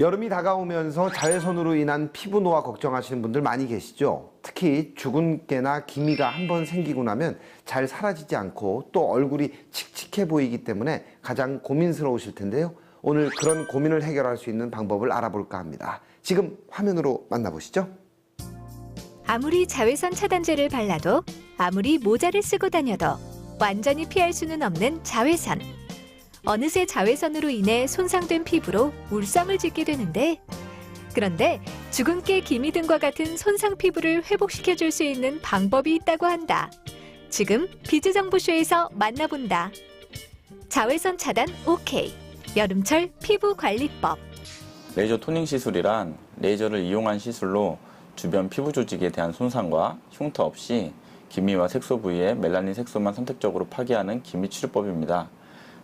여름이 다가오면서 자외선으로 인한 피부 노화 걱정하시는 분들 많이 계시죠? 특히 주근깨나 기미가 한번 생기고 나면 잘 사라지지 않고 또 얼굴이 칙칙해 보이기 때문에 가장 고민스러우실 텐데요. 오늘 그런 고민을 해결할 수 있는 방법을 알아볼까 합니다. 지금 화면으로 만나보시죠. 아무리 자외선 차단제를 발라도 아무리 모자를 쓰고 다녀도 완전히 피할 수는 없는 자외선. 어느새 자외선으로 인해 손상된 피부로 울상을 짓게 되는데 그런데 주근깨 기미 등과 같은 손상 피부를 회복시켜 줄 수 있는 방법이 있다고 한다. 지금 비즈 정보쇼에서 만나본다. 자외선 차단 오케이. 여름철 피부 관리법. 레이저 토닝 시술이란 레이저를 이용한 시술로 주변 피부 조직에 대한 손상과 흉터 없이 기미와 색소 부위에 멜라닌 색소만 선택적으로 파괴하는 기미 치료법입니다.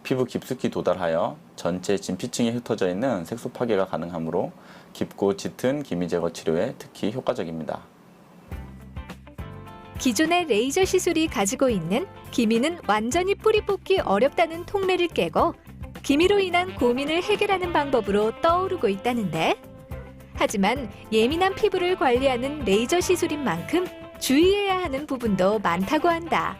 피부 깊숙이 도달하여 전체 진피층에 흩어져 있는 색소 파괴가 가능하므로 깊고 짙은 기미 제거 치료에 특히 효과적입니다. 기존의 레이저 시술이 가지고 있는 기미는 완전히 뿌리 뽑기 어렵다는 통례를 깨고 기미로 인한 고민을 해결하는 방법으로 떠오르고 있다는데 하지만 예민한 피부를 관리하는 레이저 시술인 만큼 주의해야 하는 부분도 많다고 한다.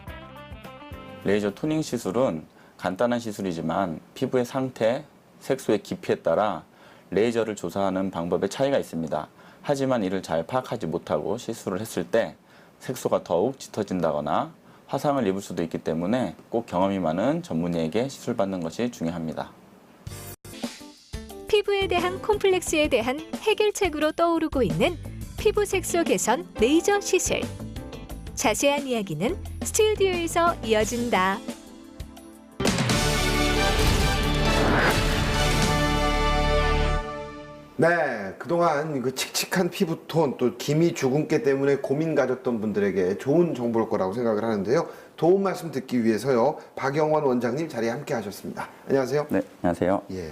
레이저 토닝 시술은 간단한 시술이지만 피부의 상태, 색소의 깊이에 따라 레이저를 조사하는 방법에 차이가 있습니다. 하지만 이를 잘 파악하지 못하고 시술을 했을 때 색소가 더욱 짙어진다거나 화상을 입을 수도 있기 때문에 꼭 경험이 많은 전문의에게 시술받는 것이 중요합니다. 피부에 대한 콤플렉스에 대한 해결책으로 떠오르고 있는 피부 색소 개선 레이저 시술. 자세한 이야기는 스튜디오에서 이어진다. 네, 그동안 그 칙칙한 피부톤 또 기미 주근깨 때문에 고민 가졌던 분들에게 좋은 정보일 거라고 생각을 하는데요. 도움 말씀 듣기 위해서요. 박영원 원장님 자리에 함께 하셨습니다. 안녕하세요. 네, 안녕하세요. 예.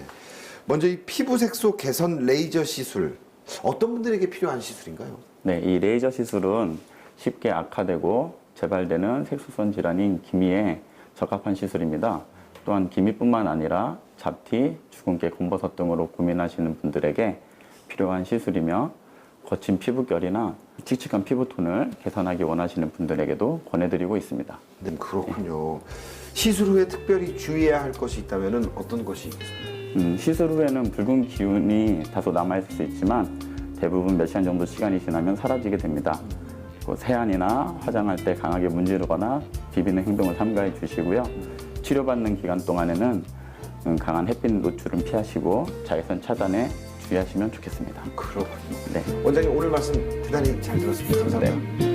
먼저 이 피부 색소 개선 레이저 시술 어떤 분들에게 필요한 시술인가요? 네, 이 레이저 시술은 쉽게 악화되고 재발되는 색소성 질환인 기미에 적합한 시술입니다. 또한 기미뿐만 아니라 잡티, 주근깨, 곰버섯 등으로 고민하시는 분들에게 필요한 시술이며 거친 피부결이나 칙칙한 피부톤을 개선하기 원하시는 분들에게도 권해드리고 있습니다. 네, 그렇군요. 시술 후에 특별히 주의해야 할 것이 있다면 어떤 것이 있겠습니까? 음, 시술 후에는 붉은 기운이 다소 남아있을 수 있지만 대부분 몇 시간 정도 시간이 지나면 사라지게 됩니다. 그리고 세안이나 화장할 때 강하게 문지르거나 비비는 행동을 삼가해 주시고요. 치료받는 기간 동안에는 음, 강한 햇빛 노출은 피하시고 자외선 차단에 주의하시면 좋겠습니다. 그렇군요. 네. 원장님 오늘 말씀 대단히 잘 들었습니다. 감사합니다. 네.